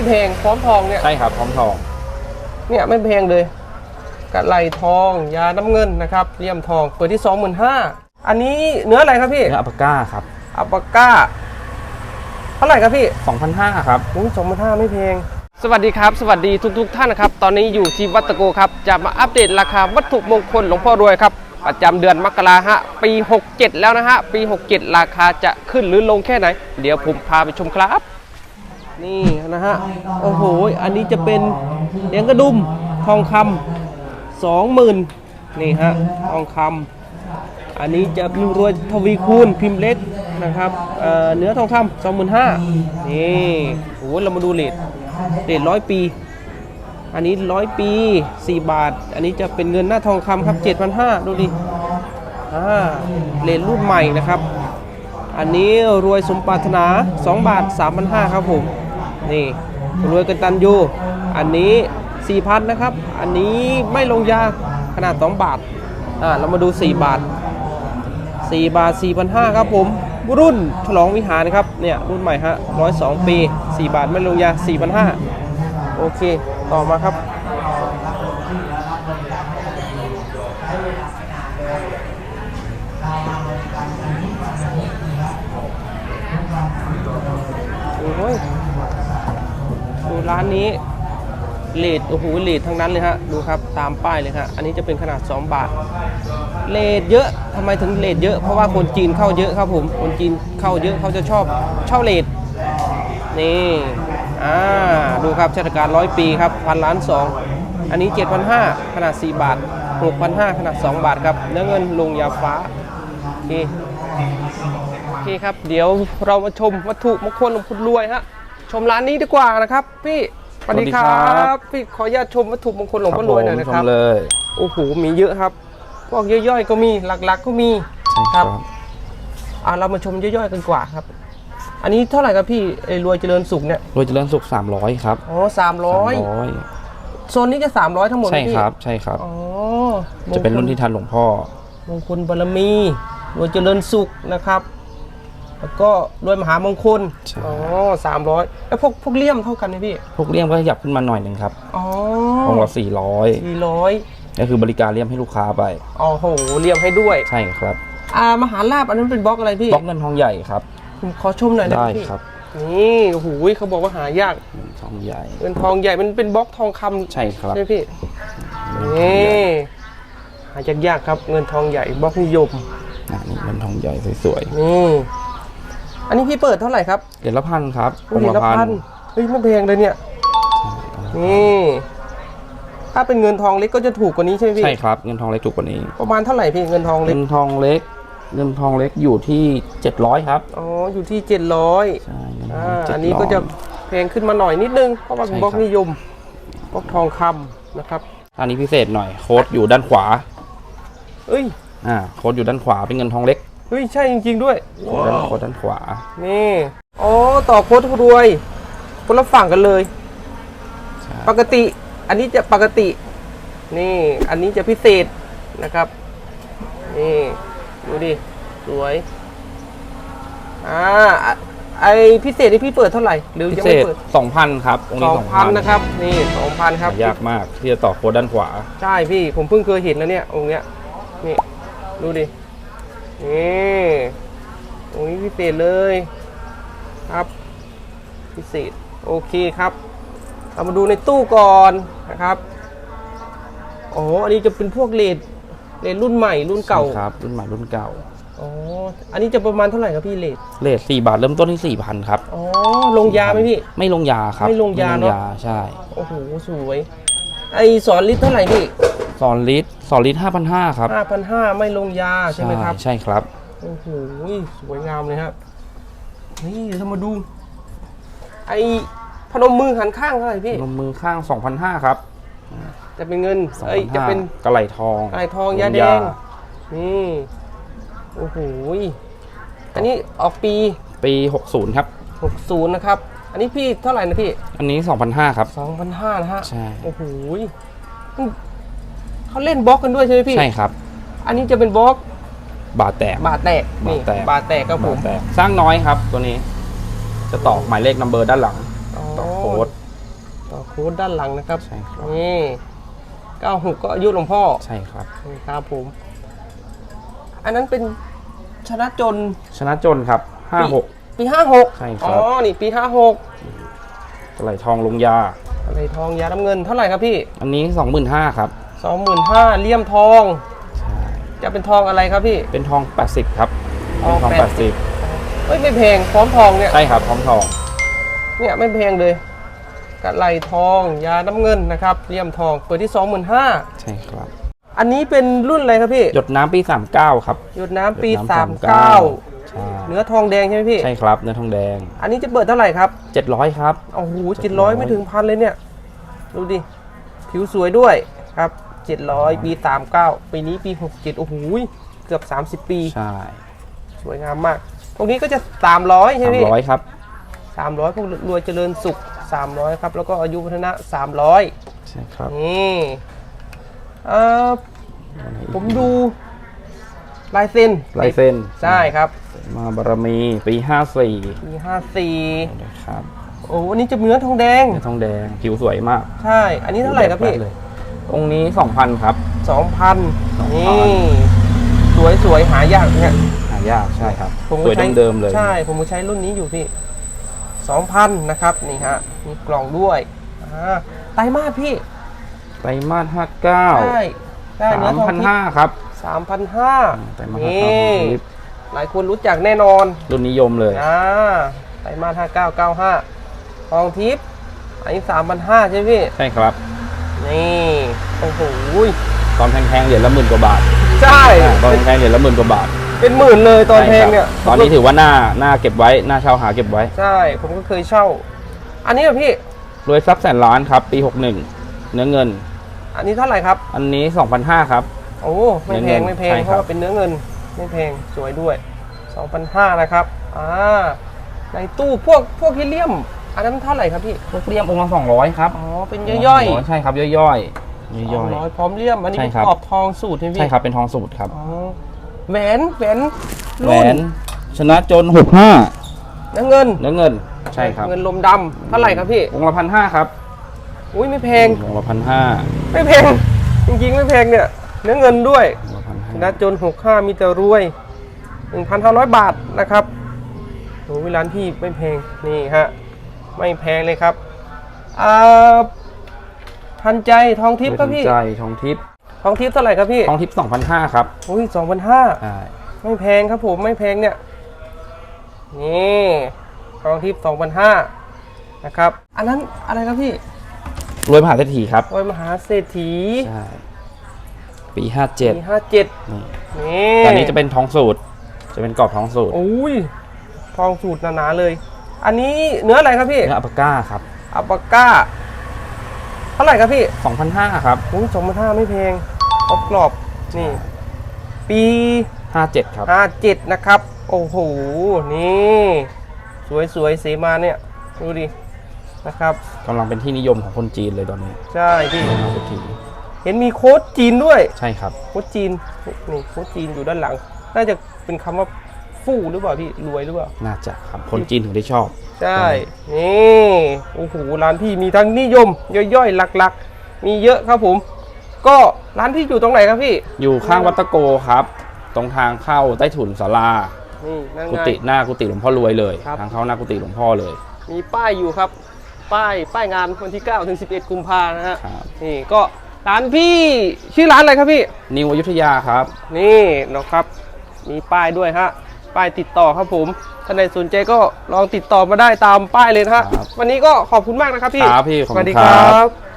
ไม่แพงพร้อมทองเนี่ยใช่ครับพร้อมทองเนี่ยไม่แพงเลยกะไหลทองยาน้ำเงินนะครับเลี่ยมทองเปิดที่ 25,000อันนี้เนื้ออะไรครับพี่เนื้ออัปปาก้าครับอัปปาก้าเท่าไหร่ครับพี่ 2,500ครับโอ้สองพันห้าไม่แพงสวัสดีครับ สวัสดีทุกๆท่านนะครับ ตอนนี้อยู่ที่วัดตะโกครับ จะมาอัปเดตราคาวัตถุมงคลหลวงพ่อรวยครับ ประจำเดือนมกราฮะ ปี 67 แล้วนะฮะ ปี 67 ราคาจะขึ้นหรือลงแค่ไหน เดี๋ยวผมพาไปชมครับ นี่นะฮะ โอ้โห อันนี้จะเป็นเหรียญกระดุมทองคำสองหมื่นนี่ฮะ ทองคำอันนี้จะพิมพ์รวยทวีคูณพิมพ์เล็กนะครับเเนื้อทองคำสองหมื่นห้านี่โอ้โหเรามาดูเลทเลทร้อยปี อันนี้ร้อยปี4บาท อันนี้จะเป็นเงินหน้าทองคำครับ7,500ดูดิอ่าเลทรุ่นใหม่นะครับอันนี้รวยสมปรารถนา 2 บาท 3,500 ครับผม นี่รวยกันตันยูอันนี้4ี่พันะครับ อันนี้ไม่ลงยาขนาด 2 บาทอ่าเรามาดู 4 บาท 4 บาท 4,500 ครับผมรุ่นฉลองวิหารครับเนี่ยรุ่นใหม่ฮะ102 ปี 4 บาทไม่ลงยา4,500 โอเค ต่อมาครับ โอ้ยดู ร้านนี้เลดโอ้โหเลดทั้งนั้นเลยฮะดูครับตามป้ายเลยฮะอันนี้จะเป็นขนาด 2 บาทเลดเยอะทำไมถึงเลดเยอะเพราะว่าคนจีนเข้าเยอะครับผมคนจีนเข้าเยอะเขาจะชอบเช่าเลดนี่อ่าดูครับชาติการร้อยปีครับพันล้านสองอันนี้ 7,500ขนาด 4 บาท 6,500ขนาด 2 บาทครับเนื้อเงินลงยาฟ้าโอเคโอเคครับ เดี๋ยวเรามาชมวัตถุมงคลหลวงพุรวยฮะ ชมร้านนี้ดีกว่านะครับ พี่สวัสดีครัสวัสดีครับ บ พี่ขออนุญาตชมวัตถุมงคลหลวงพ่อรวยหน่อยนะครับ ทำเลยโอ้โห มีเยอะครับ พวกย่อยๆ ก็มี หลักๆ ก็มีใช่คครัรับบอ่าเรามาชมย่อยๆ กันกว่าครับ อันนี้เท่าไหร่ครับพี่ไอ้รวยเจริญสุขเนี่ยโดยเจริญสุข300 ครับอ๋อสามร้อย300โซนนี้จะสามร้อยทั้งหมดไหมใช่พี่ครับใช่ครับ อ๋อจะเป็นรุ่นที่ทันหลวงพ่อ มงคลบารมีรวยเจริญสุขนะครับ แล้วก็รวยมหามงคลใช่ อ๋อสามร้อยแล้วพวกพวกเลี่ยมเท่ากันไหมพี่พวกเลี่ยมก็ขยับขึ้นมาหน่อยหนึ่งครับอ๋อองค์ละสี่ร้อย400ก็คือบริการเลี่ยมให้ลูกค้าไป อ๋อโหเลี่ยมให้ด้วย ใช่ครับอ่ามหาลาบอันนั้นเป็นบล็อกอะไรพี่บล็อกเงินทองใหญ่ครับ ผมขอชมหน่อยได้ไหได้มพี่ครับนี่โอ้โหเขาบอกว่าหายากเงินทองใหญ่เงินทองใหญ่มันเป็นบล็อกทองคำใช่ครับ ใช่ไหมพี่นี่หายากยากๆครับเงินทองใหญ่บล็อกนิยม อะนี่เงินทองใหญ่สวยนี่ อันนี้พี่เปิดเท่าไหร่ครับๆเหรียญละพันครับอุ้อยงค์ละพันเฮ้ยไม่แพงเลยเนี่ยนี่ถ้าเป็นเงินทองเล็กก็จะถูกกว่านี้ใช่ไหมพี่ใช่ครับเงินทองเล็กถูกกว่านี้ ประมาณเท่าไหร่พี่เงินทองเล็เงิกนทองเล็ก เงินทองเล็กอยู่ที่700ครับอ๋ออยู่ที่เจ็ดร้อยใช่เงินทอ่าอง700อันนี้ก็จะแพงขึ้นมาหน่อยนิดนึงเพราะว่าเป็นใช่บล็อกครับนิยมบล็อกทองคำนะครับอันนี้พิเศษหน่อยโค้ดอยู่ด้านขวาเอ้ยอ่าโค้ดอยู่ด้านขวาเป็นเงินทองเล็ก เฮ้ย ใช่จริง ๆ ด้วย ด้านโค้ดด้านขวา นี่ อ๋อ ต่อโค้ดรวย คนละฝั่งกันเลย ใช่ปกติ อันนี้จะปกติ นี่ อันนี้จะพิเศษนะครับ นี่ ดูดิ สวย อ่าอะไอพิเศษนี่พี่เปิดเท่าไหร่ หรือพิยังเศไม่ษเปิด2,000 ครับองค์สนี้องพันนะครับ นี่สองพันครับยากมากที่จะต่อโค้ดด้านขวา ใช่พี่ผมเพิ่งเคยเห็นแล้วเนี่ยองค์เนี้ยนี่ดูดิ นี่องค์นี้พิเศษเลยครับ พิเศษโอเคครับเรามาดูในตู้ก่อนนะครับอ๋ออันนี้จะเป็นพวกเลดเลดรุ่นใหม่รุ่นเก่าใช่ครับ รุ่นใหม่รุ่นเก่าอ๋ออันนี้จะประมาณเท่าไหร่ครับพี่เลดเลท4บาทเริ่มต้นที่4,000ครับอ๋อลงยาไหมพี่ ไม่ลงยาครับ ไม่ลงยาเนอะใช่โอ้โหสวย ไอสอนลิตรเท่าไหร่พี่ สอนลิตรสอนลิตร5,500ครับห้าพันห้าไม่ลงยาใช่ไหมครับ ใช่ครับ โอ้โห สวยงามเลยครับ นี่เดี๋ยวเรามาดู ไอพนมมือหันข้างเท่าไหร่พี่ลงมือข้าง2,500ครับจะเป็นเงิน เอ้ย จะเป็นกระไหลทองไอทองยาแดง นี่ โอ้โห อันนี้ออกปี ปี60ครับ 60 นะครับ อันนี้พี่เท่าไหร่นะพี่ อันนี้2,500ครับ 2,500นะฮะ ใช่ โอ้โห เขาเล่นบล็อกกันด้วยใช่ไหมพี่ ใช่ครับ อันนี้จะเป็นบล็อกบาทแตก บาทแตกนี่บาทแตก บาทแตกครับผบามทแตกสร้างน้อยครับ ตัวนี้ จะต่อหมายเลขนัมเบอร์ด้านหลังอ๋อต่อโค้ดโค้ดด้านหลังนะครับ ใช่ครับนี่96ก็อายุหลวงพ่อใช่ครับ นี่ครับผม อันนั้นเป็นชนะจน ชนะจนครับห้าหก ปี56ใช่ครับ อ๋อ นี่ปี 56ไหลทองลงยา อะไรทองยาน้ำเงินเท่าไหร่ครับพี่ อันนี้สองหมื่นห้าครับ 25,000เลี่ยมทอง ใช่จะเป็นทองอะไรครับพี่ เป็นทองแปดสิบครับทองเป็นทองแปแปดดสิสิบบเฮ้ยไม่แพงพร้อมทองเนี่ยใช่ครับพร้อมทอง เนี่ยไม่แพงเลยกะไหลทองยาน้ำเงินนะครับเลี่ยมทองเปิดที่ 25,000ใช่ครับ อันนี้เป็นรุ่นอะไรครับพี่หยดน้ำปีสามเก้าครับหยดน้ำปี หยดน้ำ39 ใช่เนื้อทองแดงใช่ไหมพี่ ใช่ครับเนื้อทองแดง อันนี้จะเปิดเท่าไหร่ครับเจ็ดร้อยครับ โอ้โหเจ็ดร้อยไม่ถึงพันเลยเนี่ย ดูดิ ผิวสวยด้วยครับ เจ็ดร้อยปีสามเก้าปีนี้ปีหกเจ็ดโอ้โหเกือบ 30 ปี ใช่สวยงามมากตรงนี้ก็จะ 300 ใช่สาไหมมพี่ร้อยครับสามร้อยพวกรวยเจริญสุข 300 ครับ แล้วก็อายุพัฒนะ 300 ใช่ครับนี่เอ่อผมดูลายเซ็นลายเส้นใช่ครับมาบารมีปีห้าสี่ปี54นะครับ โอ้อันนี้จะเนื้อทองแดง เนื้อทองแดงผิวสวยมาก ใช่ อันนี้เท่าไหร่ครับพี่เลย องค์นี้สองพันครับ สองพันนี่สวยสวยๆหายากเนี่ยหายากใช่ครับผมสก็วยใช้เดิมๆเลยใช่ ผมก็ใช้รุ่นนี้อยู่พี่สองพันนะครับนี่ฮะมีกล่องด้วยอ่าไตรมาสพี่ไตรมาสห้าเก้าใช่ได้เนื้สาอมทองพันทิพห้าย์ครับสามพันห้าไตรมาสห้านี่เก้าของทิพย์หลายคนรู้จักแน่นอน รุ่นนิยมเลยอ่าไตรมาสห้าเก้าเก้าห้าทองทิพย์อันนี้สามพันห้าใช่ไหมพี่ใช่ครับ นี่โอ้โหตอนแพงๆเหรียญละหมื่นกว่าบาทใช่ตอนแพงๆเหรียญละหมื่นกว่าบาทเป็นหมื่นเลยตอนเพลงเนี่ยใช่ครับตอนนี้ถือว่าหน้าหน้าเก็บไว้หน้าเช่าหาเก็บไว้ใช่ผมก็เคยเช่า อันนี้เหรอพี่รวยทรัพย์แสนล้านครับปี 61 เนื้อเงิน อันนี้เท่าไหร่ครับ อันนี้2,500ครับ โอ้ไม่แพเนื้งอเงินไม่แพงใช่เพครับ ราะว่าเป็นเนื้อเงินไม่แพงสวยด้วย2,500นะครับอ่าในตู้พวกพวกฮิเลียม อันนั้นเท่าไหร่ครับพี่พวกเลี่ยมองค์ละ200ครับอ๋อเป็นย่อยใช่ครับย่อยๆย่อยๆสองร้อยพร้อมเลี่ยมอันนี้ใช่เป็นครับขอบทองสูตรใช่ไหมๆพี่ใช่ครับเป็นทองสูตรครับอ๋อแหวนแหวนแหวรุ่นชนะจน65เนื้อเงินเนื้อเงินใช่ครับเงินลมดำเท่าไหร่ครับพี่องค์ละพันห้าครับอุ้ยไม่แพงองค์ละพันห้าไม่แพงจริงๆไม่แพงเนี่ยเนื้อเงินด้วยองค์ละพันห้านะจน65มีแต่รวย1,500บาทนะครับโอ้ยร้านพี่ไม่แพงนี่ฮะ ไม่แพงเลยครับอ่าทันใจทองทิพย์ครับพี่ ใจทองทิพย์ทองทิพย์เท่าไหร่ครับพี่ทองทิพย์2,500ครับอุ้ย2,500ใช่ไม่แพงครับผมไม่แพงเนี่ย นี่ทองทิพย์2,500นะครับ อันนั้นอะไรครับพี่รวยมหาเศรษฐีครับไว้มหาเศรษฐีใช่ปีปี57 57นี่นี่ตอนนี้จะเป็นทองสูตร จะเป็นกรอบทองสูตร อุ้ยทองสูตรหนาๆเลย อันนี้เนื้ออะไรครับพี่ เนื้ออัปปาก้าครับอัปปาก้าเท่าไหร่ครับพี่2,500ครับอุ้ยสองพันห้าไม่แพงครบกรอบนี่ ปี57ครับห้าเจ็ดนะครับ โอ้โห นี่ สวยๆเสมาเนี่ย ดูดิ นะครับกำลังเป็นที่นิยมของคนจีนเลยตอนนี้ ใช่พี่มหาเศรษฐีเห็นมีโค้ดจีนด้วย ใช่ครับ โค้ดจีน นี่โค้ดจีนอยู่ด้านหลัง น่าจะเป็นคำว่า ฟู่หรือเปล่าพี่รวยหรือเปล่าน่าจะครับคนจีนถึงได้ชอบ ใช่นี่โอ้โหร้านพี่มีทั้งนิยม ย่อยๆหลักๆ มีเยอะครับผม ก็ร้านพี่อยู่ตรงไหนครับพี่ อยู่ข้างวัดตะโกครับ ตรงทางเข้าใต้ถุนศาลานี่นั่นกุไงฏิหน้ากุฏิหลวงพ่อรวยเลยครับทางเข้าหน้ากุฏิหลวงพ่อเลย มีป้ายอยู่ครับ ป้ายป้ายงานวันที่9ถึง11 กุมภานะฮะครับนี่ก็ร้านพี่ชื่อร้านอะไรครับพี่ นิวอยุธยาครับ นี่นะครับ มีป้ายด้วยฮะ ป้ายติดต่อครับผมท่านใดสนใจก็ลองติดต่อมาได้ตามป้ายเลยนะฮะครับวันนี้ก็ขอบคุณมากนะครับพี่ครับพี่ขอบสคุณวัสดีครับครับ